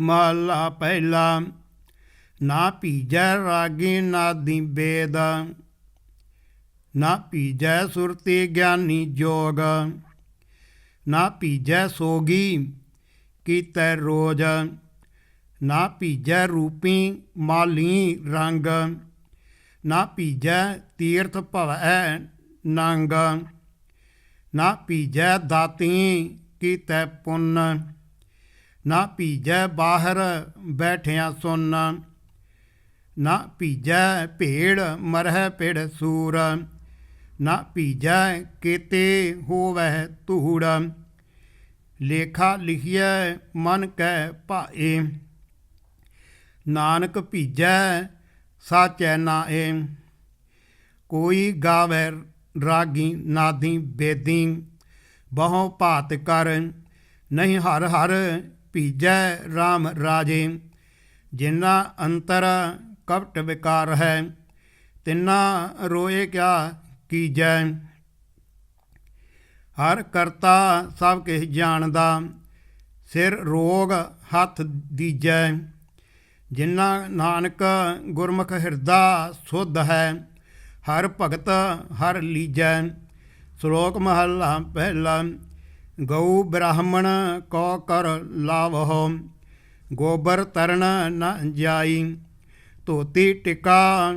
ਮਹਲਾ ਪਹਿਲਾ, ਨਾ ਪੀਜੈ ਰਾਗੀ ਨਾਦੀ ਬੇਦ ਨਾ ਪੀਜੈ ਸੁਰਤੀ ਗਿਆਨੀ ਜੋਗ, ਨਾ ਪੀਜੈ ਸੋਗੀ ਕੀਤੈ ਰੋਜ। ਨਾ ਪੀਜੈ ਰੂਪੀ ਮਾਲੀ ਰੰਗ, ਨਾ ਪੀਜੈ ਤੀਰਥ ਭਵੈ ਨੰਗ। ਨਾ ਪੀਜੈ ਦਾਤੀ ਕੀਤੈ ਪੁੰਨ ਨਾ ਭੀਜੈ ਬਾਹਰ ਬੈਠਿਆ ਸੁਨ, ਨਾ ਭੀਜੈ ਭੇੜ ਮਰਹਿ ਭੇੜ ਸੂਰ, ਨਾ ਭੀਜੈ ਕੀਤੇ ਹੋਵੈ ਧੂੜ, ਲੇਖਾ ਲਿਖਿਐ ਮਨ ਕੈ ਭਾਏ, ਨਾਨਕ ਭੀਜੈ ਸਾਚੈ ਨਾਏ, ਕੋਈ ਗਾਵੇ ਰਾਗੀ ਨਾਦੀ ਬੇਦੀ, ਬਹੁ ਭਾਤ ਕਰ, ਨਹੀਂ ਹਰ ਹਰ ਭੀਜੈ RAM ਰਾਜੇ ਜਿਨਾ ਅੰਤਰ ਕਪਟ ਵਿਕਾਰ ਹੈ, ਤਿਨਾ ਰੋਏ ਕਿਆ ਕੀਜੈ। ਹਰ ਕਰਤਾ ਸਭ ਕਿਛ ਜਾਣਦਾ, ਸਿਰ ਰੋਗ ਹੱਥ ਦੀਜੈ। ਜਿਨਾ ਨਾਨਕ ਗੁਰਮੁਖ ਹਿਰਦਾ ਸੁਧ ਹੈ, ਹਰ ਭਗਤ ਹਰ ਲੀਜੈ। ਸ਼ਲੋਕ ਮਹਲਾ ਪਹਿਲਾ ਗਊ ਬ੍ਰਾਹਮਣ ਕੋ ਕਰ ਲਾਵਹੁ ਗੋਬਰ ਤਰਨ ਨ ਜਾਈ ਧੋਤੀ ਟਿਕਾ